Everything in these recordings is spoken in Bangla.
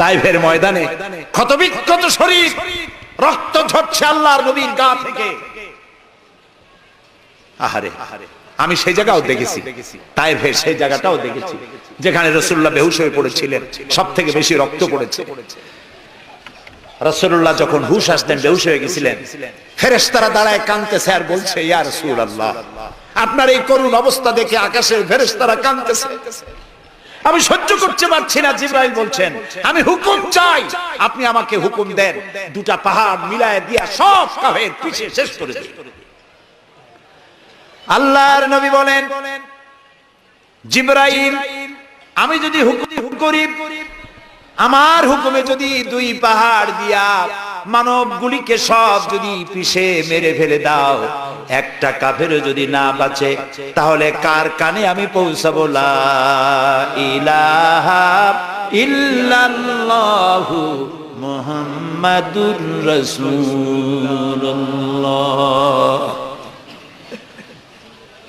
তাইফের ময়দানে ক্ষত বিক্ষত শরীর, রক্ত ঝরছে আল্লাহর নবীর গা থেকে। আহারে, আমি সেই জায়গাও দেখেছি। তাইফের সেই জায়গাটাও দেখেছি, যেখানে রসুল্লাহ বেহুশ হয়ে পড়েছিলেন সব থেকে বেশি রক্ত পড়েছে। রসুল্লাহ যখন হুশ আসতেন, বেহুশ হয়ে গেছিলেন, ফেরেশতারা দাঁড়ায় কাঁদতেছে আর বলছে, ইয়া রাসূলুল্লাহ, আপনার এই করুণ অবস্থা দেখে আকাশের ফেরেশতারা কাঁদতেছে। আমি সহ্য করতে পারছি না, জিব্রাইল বলছেন। আমি হুকুম চাই, আপনি আমাকে হুকুম দেন। দুটা পাহাড় মিলায় দিয়া সব কাফের পিছিয়ে শেষ করে দিন। আল্লাহর নবী বলেন, জিব্রাইল, আমি যদি হুকুম করি আমার হুকুমে যদি দুই পাহাড় দিয়া মানব গুলিকে সব যদি পিষে মেরে ফেলে দাও, একটা কাফের যদি না বাঁচে, তাহলে কার কানে আমি পৌঁছাবো? ইল্লাল্লাহু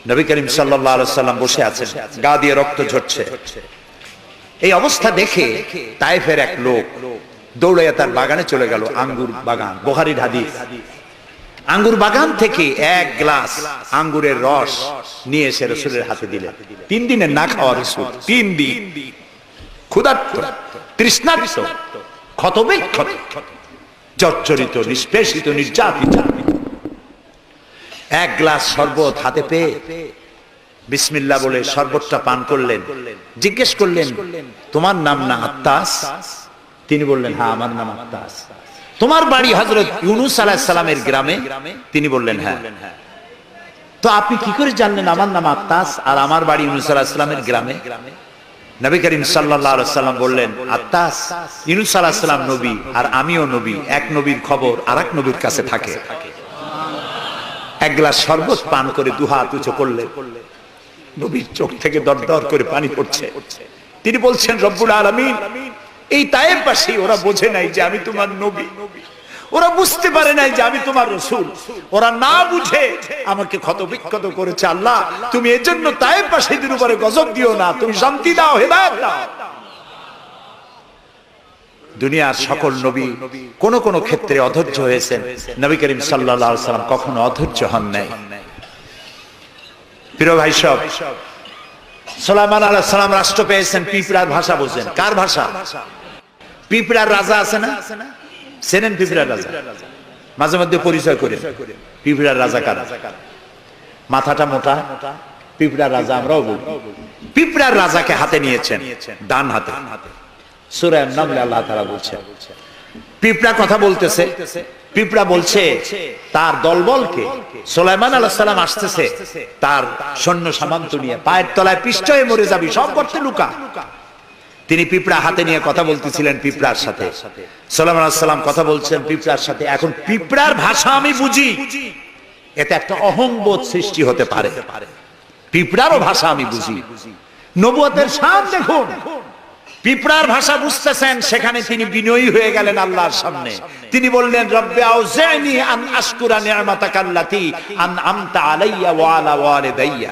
নবী করিম সাল্লাম বসে আছেন, গা দিয়ে রক্ত ঝরছে। এই অবস্থা দেখে তাইফের এক লোক দৌড়াইয়া তার বাগানে চলে গেল আঙ্গুর বাগান বোহারির হাদিস। আঙ্গুর বাগান থেকে এক গ্লাস আঙ্গুরের রস নিয়ে এসে রসুলের হাতে দিলেন। তিন দিনের না খাওয়া রসুল, তিন দিন। ক্ষুধার্ত, তৃষ্ণার্ত, ক্ষতবিক্ষত, জর্জরিত, নিষ্পেষিত, নির্যাতিত। এক গ্লাস শরবত হাতে পেয়ে বিসমিল্লা বলে শরবতটা পান করলেন। জিজ্ঞেস করলেন তোমার নাম না আত্মাস তিনি বললেন হ্যাঁ আমার নাম আত্মাস তোমার বাড়ি হজরত ইউনুস আলাহ সালামের গ্রামে? তিনি বললেন হ্যাঁ। তো আপনি কি করে জানলেন আমার নাম আত্মাস আর আমার বাড়ি ইউনুস আলাহ সালামের গ্রামে? নবী করিম সাল্লাম বললেন আত্মাস ইউনুস আলাহ সালাম নবী আর আমিও নবী। এক নবীর খবর আর এক নবীর কাছে থাকে। এক গ্লাস শরবত পান করে দুহাত উঁচু করলেন। নবীর চোখ থেকে দর দর করে পানি পড়ছে। তিনি বলছেন, রব্বুল আলমিন, এই তায়ের পাশে ওরা বোঝে নাই যে আমি তোমার নবী। ওরা বুঝতে পারে নাই যে আমি তোমার রসুল। ওরা না বুঝে আমাকে ক্ষত বিক্ষত করেছে। আল্লাহ, তুমি এর জন্য তায়ের পাশে দিন উপরে গজব দিও না, তুমি শান্তি দাও, হেদায়ত দাও। দুনিয়ার সকল নবী কোন কোন ক্ষেত্রে অধৈর্য হয়েছেন। নবী করিম সাল্লাহ সাল্লাম কখনো অধৈর্য হন নাই। প্রিয় ভাই সব, সোলাইমান আলাহ সালাম রাষ্ট্র পেয়েছেন পিঁপড়ার ভাষা বোঝেন। কার ভাষা? পিঁপড়ার রাজা আছে না? সেনেন পিঁপড়ার রাজা? মাঝে মধ্যে পরিচয় করে পিঁপড়ার রাজা কার? মাথাটা মোটা, পিঁপড়ার রাজা আমরাও বলি। পিঁপড়ার রাজাকে হাতে নিয়েছেন, ডান হাতে। সুরায় নামলে আল্লাহ তারা বলছেন, পিঁপড়া কথা বলতেছে পিঁপড়া বলছে, তার দলবলকে সোলাইমান আল্লাহ সাল্লাম আসতেছে, তার সৈন্য সামান্ত নিয়ে, পায়ের তলায় পিষ্ট হয়ে মরে যাবি, সব করতে লুকা। তিনি পিঁপড়া হাতে নিয়ে কথা বলতেছিলেন পিঁপড়ার সাথে। সোলাইমান আল্লাহ সাল্লাম কথা বলছেন পিঁপড়ার সাথে। এখন পিঁপড়ার ভাষা আমি বুঝি। এতে একটা অহংবোধ সৃষ্টি হতে পারে। পিঁপড়ারও ভাষা আমি বুঝি। নবুয়তের শান দেখুন। পিঁপড়ার ভাষা বুঝতেছেন, সেখানে তিনি বিনয়ী হয়ে গেলেন আল্লাহর সামনে। তিনি বললেন, রব্বে আউজাইনি আন আশকুরা নিয়ামাতাকাল্লাতি আন আমতা আলাইয়া ওয়া আলা ওয়ালিদাইয়া।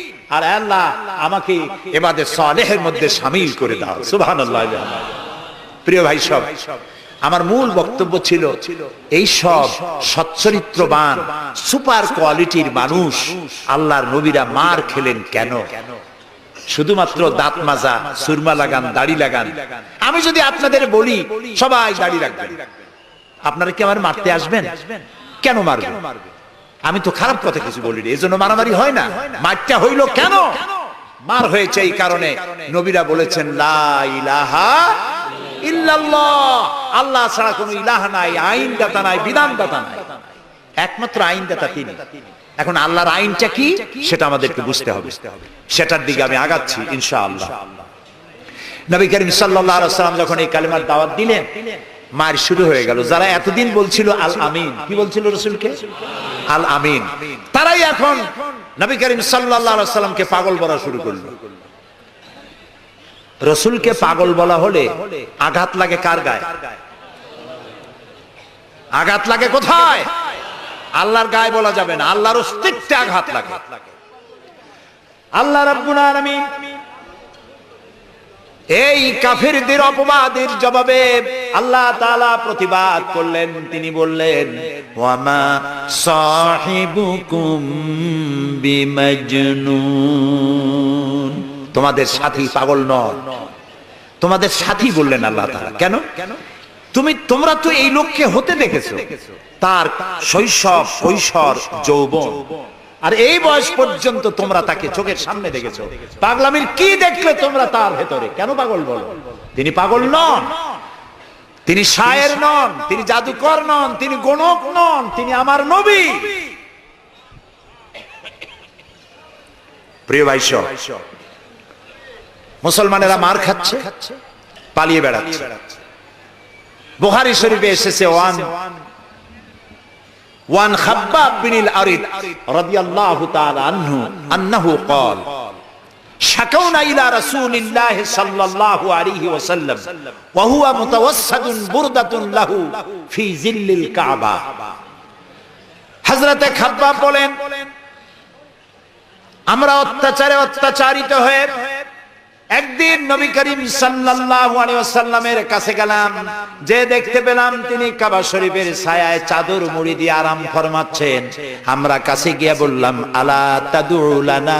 আর আল্লাহ আমাকে এবাদে সালেহের মধ্যে সামিল করে দাও। সুবহানাল্লাহ। প্রিয় ভাই সব, আমার মূল বক্তব্য ছিল, এই সব সচ্চরিত্রবান, সুপার কোয়ালিটির মানুষ আল্লাহর নবীরা মার খেলেন কেন? শুধুমাত্র দাঁত মাজা, সুরমা লাগান, দাড়ি লাগান। আমি যদি আপনাদের বলি, সবাই দাড়ি রাখবেন। আপনারা কি আমার মারতে আসবেন? কেন মারবেন? আমি তো খারাপ কথা কিছু বলিনি এই জন্য মারামারি হয় না। মারটা হইল কেন? মার হয়েছে এই কারণে। নবীরা বলেছেন, লা ইলাহা ইল্লাল্লাহ। আল্লাহ ছাড়া কোনো ইলাহা নাই আইন দাতা নাই বিধান দাতা নাই। একমাত্র আইন দাতা তিনি। এখন আল্লাহর আইনটা কি? সেটা আমাদেরকে বুঝতে হবে। সেটার দিকে আমি আগাচ্ছি, ইনশাআল্লাহ। নবী করিম সাল্লাল্লাহু সাল্লাম যখন এই কালিমার দাওয়াত দিলেন, মার শুরু হয়ে গেল। যারা এতদিন বলছিল, আল আমিন, কি বলছিল রসুলকে? আল আমিন তারাই এখন নবী করিম সাল্লাল্লাহু সাল্লামকে পাগল বলা শুরু করল। রসুলকে পাগল বলা হলে আঘাত লাগে কার গায়ে? আঘাত লাগে কোথায়? আল্লাহর গায়ে বলা যাবে না, আল্লাহর অস্তিত্বে আঘাত লাগে। আল্লাহ রাব্বুল আলামিন এই কাফিরদের অপবাদের জবাবে আল্লাহ তাআলা প্রতিবাদ করলেন। তিনি বললেন, ওয়ামা সাহিবুকুম তোমাদের সাথী পাগল নয়। তোমাদের সাথী বললেন আল্লাহ তাআলা। কেন? তুমি, তোমরা তো এই লোককে হতে দেখেছ। তার শৈশব কৈশোর যৌবন। আর এই বয়স পর্যন্ত তোমরা তাকে চোখের সামনে দেখেছ। পাগলামির কি দেখলে তোমরা তার ভেতরে? কেন পাগল বলো? তিনি পাগল নন। তিনি শায়ের নন, তিনি জাদুকর নন, তিনি গণক নন, তিনি আমার নবী। প্রিয় ভাই মুসলমানেরা মার খাচ্ছে, পালিয়ে বেড়াচ্ছে। বুখারী শরীফে এসেছে, ওয়ান ওয়ান খাব্বাব বিন আল-আরিদ রাদিয়াল্লাহু তাআলা আনহু আন্নাহু قال شكونا إلى رسول الله صلى الله عليه وسلم وهو متوسد بردة له في ظل الكعبة হযরতে খাব্বাব বলেন আমরা অত্যাচারে অত্যাচারিত হয়ে একদিন নবী করিম সাল্লাল্লাহু আলাইহি ওয়াসাল্লামের কাছে গেলাম। যে দেখতে পেলাম তিনি কাবা শরীফের ছায়ায় চাদর মুড়ি দিয়ে আরাম ফরমাচ্ছেন। আমরা কাছে গিয়ে বললাম, আলা তাদউ লানা,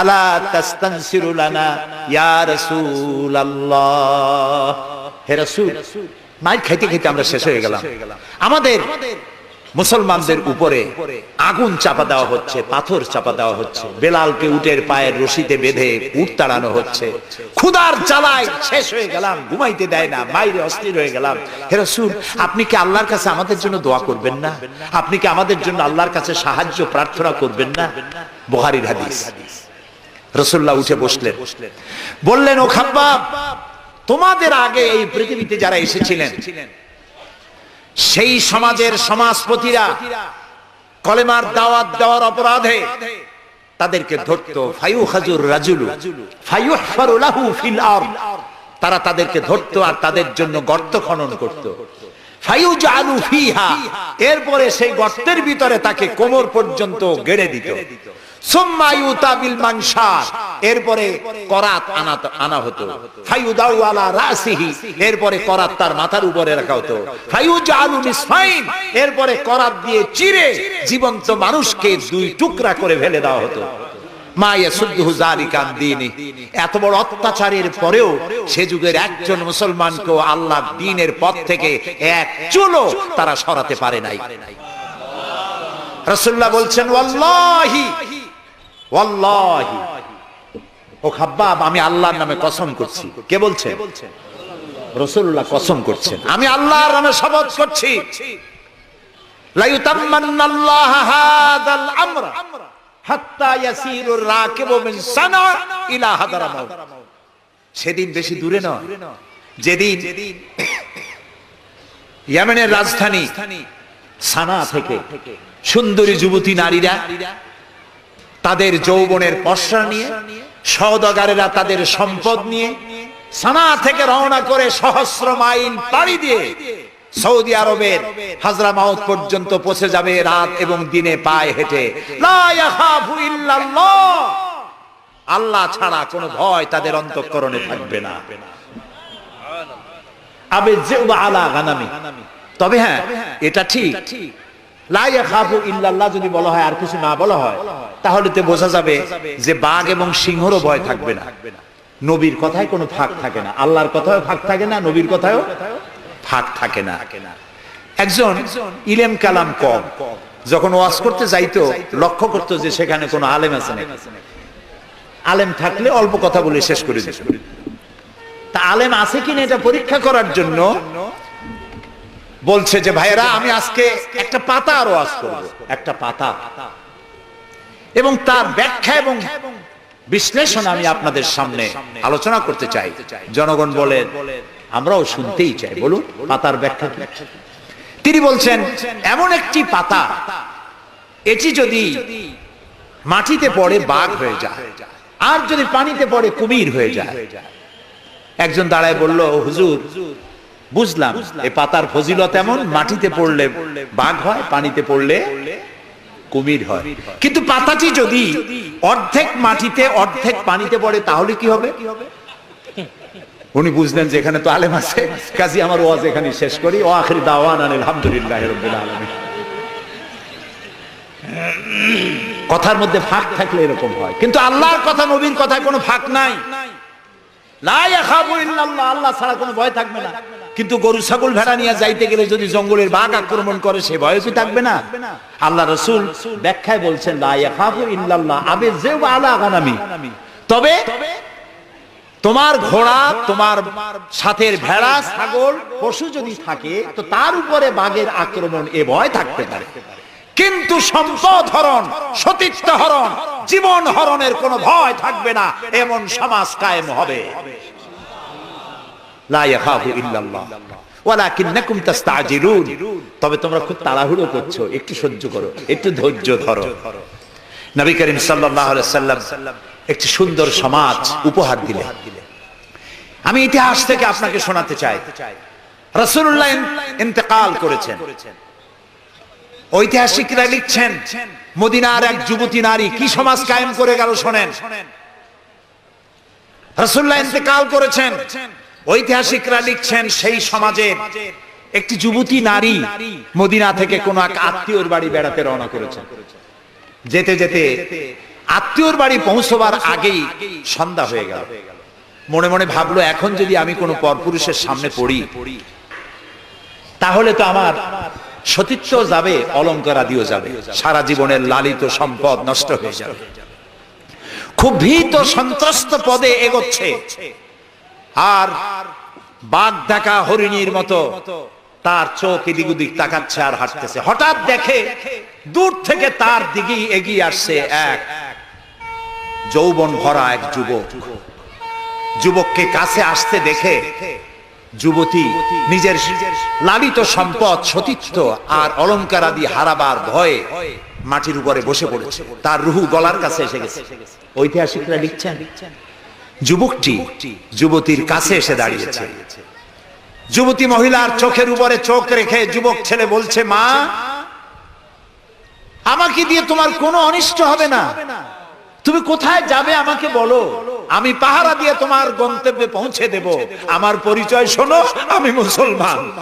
আলা তাস্তানসিরু লানা, ইয়া রাসূলুল্লাহ। হে রাসূল মাইর খাইতে খাইতে আমরা শেষ হয়ে গেলাম। আমাদের মুসলমানদের উপরে আগুন চাপা দেওয়া হচ্ছে পাথর চাপা দেওয়া হচ্ছে বেলালকে উটের পায়ের রশিতে বেঁধে উট তাড়ানো হচ্ছে। ক্ষুদার জ্বালায় শেষ হয়ে গেলাম ঘুমাইতে দেয় না বাইরে অস্থির হয়ে গেলাম। হেরসুল আপনি কি আল্লাহর কাছে আমাদের জন্য দোয়া করবেন না? আপনি কি আমাদের জন্য আল্লাহর কাছে সাহায্য প্রার্থনা করবেন না? বহারির হাদিস। রসুল্লাহ উঠে বসলেন। বললেন ও খাব্বাব তোমাদের আগে এই পৃথিবীতে যারা এসেছিলেন সেই সমাজের সমাজপতিরা কলেমার দাওয়াত দেওয়ার অপরাধে তাদেরকে ধরতো, ফায়ু হাজুর রাজুলু, ফায়ু লাহু ফিল আরদ। তারা তাদেরকে ধরতো আর তাদের জন্য গর্ত খনন করত। ফায়ু জালু ফিহা, এরপরে সেই গর্তের ভিতরে তাকে কোমর পর্যন্ত গেড়ে দিত। মানুষকে দুই টুকরা করে ফেলে দেওয়া হতো। এত বড় অত্যাচারের পরেও সে যুগের একজন মুসলমানকে আল্লাহ দিনের পথ থেকে এক চুলো তারা সরাতে পারে নাই। রসুল্লাহ বলছেন ওয়াল্লাহি। ও খাব্বাব, আমি আল্লাহর নামে কসম করছি। কে বলছে? রসুল্লাহ কসম করছেন। আমি আল্লাহর নামে শপথ করছি। সেদিন বেশি দূরে নয়। যেদিন ইয়েমেনের রাজধানী সানা থেকে সুন্দরী যুবতী নারীরা তাদের যৌবনের পশ্রা নিয়ে সৌদাগারেরা তাদের সম্পদ নিয়ে, সানা থেকে রওনা করে সহস্র মাইল পাড়ি দিয়ে সৌদি আরবের হাজরা মাউত পর্যন্ত পৌঁছে যাবে রাত এবং দিনে পায়ে হেঁটে। আল্লাহ ছাড়া কোনো ভয় তাদের অন্তঃকরণে থাকবে না। তবে হ্যাঁ এটা ঠিক। ইল্লাল্লাহ যদি বলা হয় আর কিছু না বলা হয়, তাহলে তো বোঝা যাবে যে বাঘ এবং সিংহরও ভয় থাকবে না। নবীর কথায় কোনো ফাঁক থাকে না। আল্লাহর ফাঁক থাকে না, নবীর ফাঁক থাকে না। একজন ইলেম কালাম কম, যখন ওয়াজ করতে যাইতো, লক্ষ্য করতো যে সেখানে কোনো আলেম আছে না আলেম থাকলে অল্প কথা বলে শেষ করে দিত। তা আলেম আছে কিনা এটা পরীক্ষা করার জন্য বলছে যে ভাইয়েরা আমি আজকে একটা পাতা আরও আজ করব। একটা পাতা। এবং তার ব্যাখ্যা এবং বিশ্লেষণ আমি আপনাদের সামনে আলোচনা করতে চাই। জনগণ বলেন আমরাও শুনতেই চাই। বলুন পাতার ব্যাখ্যা তিনি বলছেন এমন একটি পাতা এটি যদি মাটিতে পড়ে বাঘ হয়ে যায় আর যদি পানিতে পড়ে কুমির হয়ে যায়। একজন দাঁড়ায় বলল হুজুর বুঝলাম এই পাতার ফজিলত এমন, মাটিতে পড়লে বাঘ হয়, পানিতে পড়লে কুমির হয়। কিন্তু পাতাটি যদি অর্ধেক মাটিতে, অর্ধেক পানিতে পড়ে, তাহলে কি হবে? উনি বুঝলেন যে এখানে তো আলেম আছে। কাজী, আমার ওয়াজ এখানে শেষ করি। ও আখরি দাওয়ান আলহামদুলিল্লাহ রাব্বিল আলামিন। কথার মধ্যে ফাঁক থাকলে এরকম হয়। কিন্তু আল্লাহর কথা, নবীর কথায় কোনো ফাঁক নাই। আল্লাহ ছাড়া কোনো ভয় থাকবে না। কিন্তু গরু, ছাগল ভেড়া নিয়ে যাইতে গেলে যদি জঙ্গলের বাঘ আক্রমণ করে, সে ভয় কি থাকবে না? আল্লাহ রসুল ব্যাখ্যায় বলছেন আবে যে আলা তবে তোমার ঘোড়া, তোমার সাথের ভেড়া, ছাগল, পশু যদি থাকে, তো তার উপরে বাঘের আক্রমণ এ ভয় থাকতে পারে। কিন্তু সম্পদ হরণ সতীত্ব হরণ, জীবন হরণের কোনো ভয় থাকবে না, এমন সমাজ কায়েম হবে। তবে তোমরা খুব তাড়াহুড়ো করছ, একটু সহ্য করো, একটু ধৈর্য ধরো। নবী করিম সাল্লাম একটি সুন্দর সমাজ উপহার দিলেন। আমি ইতিহাস থেকে আপনাকে শোনাতে চাই। ঐতিহাসিকরা লিখছেন, মদিনার এক যুবতী নারী কি সমাজ কায়েম করে গেল শোনেন। ইন্তেকাল করেছেন। ঐতিহাসিকরা লিখছেন সেই সমাজের একটি যুবতী নারী মদিনা থেকে কোন এক আত্মীয়র বাড়ি বেড়াতে রওনা করেছেন যেতে যেতে আত্মীয়র বাড়ি পৌঁছবার আগেই সন্ধ্যা হয়ে গেল। মনে মনে ভাবলো, এখন যদি আমি কোনো পরপুরুষের সামনে পড়ি, তাহলে তো আমার সতীত্ব যাবে, অলঙ্কার আদিও যাবে। সারা জীবনের লালিত সম্পদ নষ্ট হয়ে যাবে। খুব ভীত সন্ত্রস্ত পদে এগোচ্ছে। আর বাঘ দেখা হরিণীর মতো তার চোখ এদিক ওদিক তাকাচ্ছে আর হাঁটতেছে। হঠাৎ দেখে দূর থেকে তার দিকেই এগিয়ে আসছে এক যৌবন ভরা এক যুবক। যুবককে কাছে আসতে দেখে যুবতী নিজের লালিত সম্পদ, সতীত্ব আর অলঙ্কার আদি হারাবার ভয়ে মাটির উপরে বসে পড়েছে। তার রুহু গলার কাছে এসে গেছে। ঐতিহাসিকরা লিখছেন যুবকটি যুবতীর কাছে এসে দাঁড়িয়েছে। যুবতী মহিলার চোখের উপরে চোখ রেখে যুবক ছেলে বলছে, মা, আমাকে দিয়ে তোমার কোনো অনিষ্ট হবে না। তুমি কোথায় যাবে আমাকে বলো। আমি পাহারা দিয়ে তোমার গন্তব্যে পৌঁছে দেব। আমার পরিচয় শোনো, আমি মুসলমান।